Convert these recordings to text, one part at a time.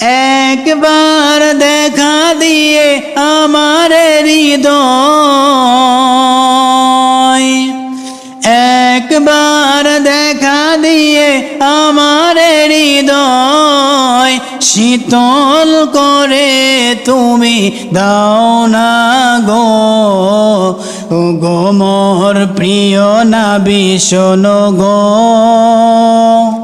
একবার দেখা দিয়ে আমার হৃদয়। একবার দেখা দিয়ে আমার হৃদয় শীতল করে তুমি দাও না গো। গো প্রিয় নাবি, শোনো গো।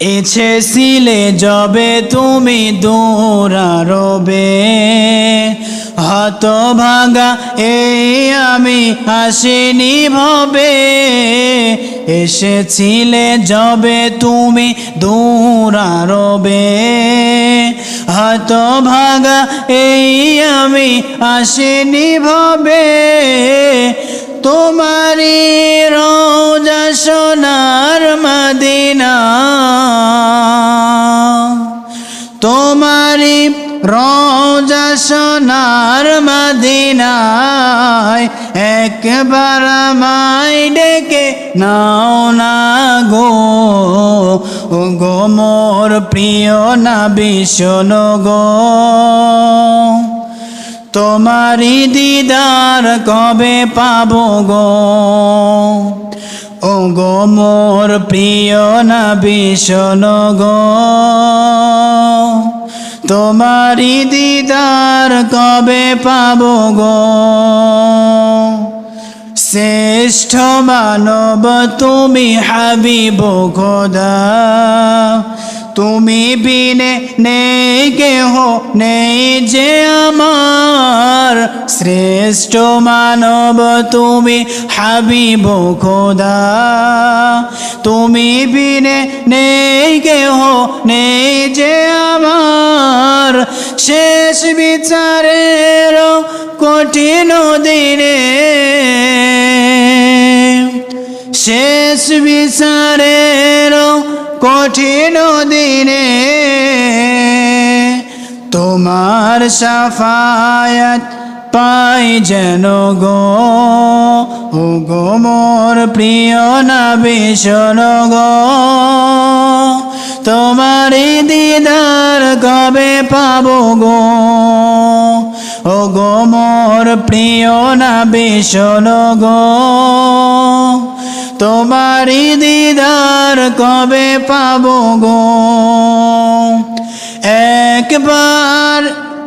এসেছিলে যবে তুমি দূরারবে হত ভাগা এই আমি আসিনি ভবে। এসেছিলে যবে তুমি দূরারবে হত ভাগা এই আমি আসিনি ভবে। তোমারি তোমারি রোজা সোনার মদিনায় একবার মাই ডেকে নাও না গো। ও গো মোর প্রিয় নাবি, শোনো গো। তোমারি দিদার কবে পাবো গো? ও গো মোর প্রিয় নাবি, শোনো গো। তোমারি দিদার কবে পাব গো? শ্রেষ্ঠ মানব তুমি হাবিব খোদা। তুমি বিনে নেই কেহ নেই যে আমার। শ্রেষ্ঠ মানব তুমি হাবিব খোদা। তুমি বিনে নেই কেহ, নেই যে আমার। শেষ বিচারের কঠিন দিনে, শেষ বিচারের কঠিন দিনে, তোমার সাফায়াত পাই যেন গো, ও গো মোর প্রিয় নাবি, শোনো গো। তোমারি দিদার কবে পাবো গো? ও গো মোর প্রিয় নাবি, শোনো গো। তোমারি দিদার কবে পাবো গো? একবার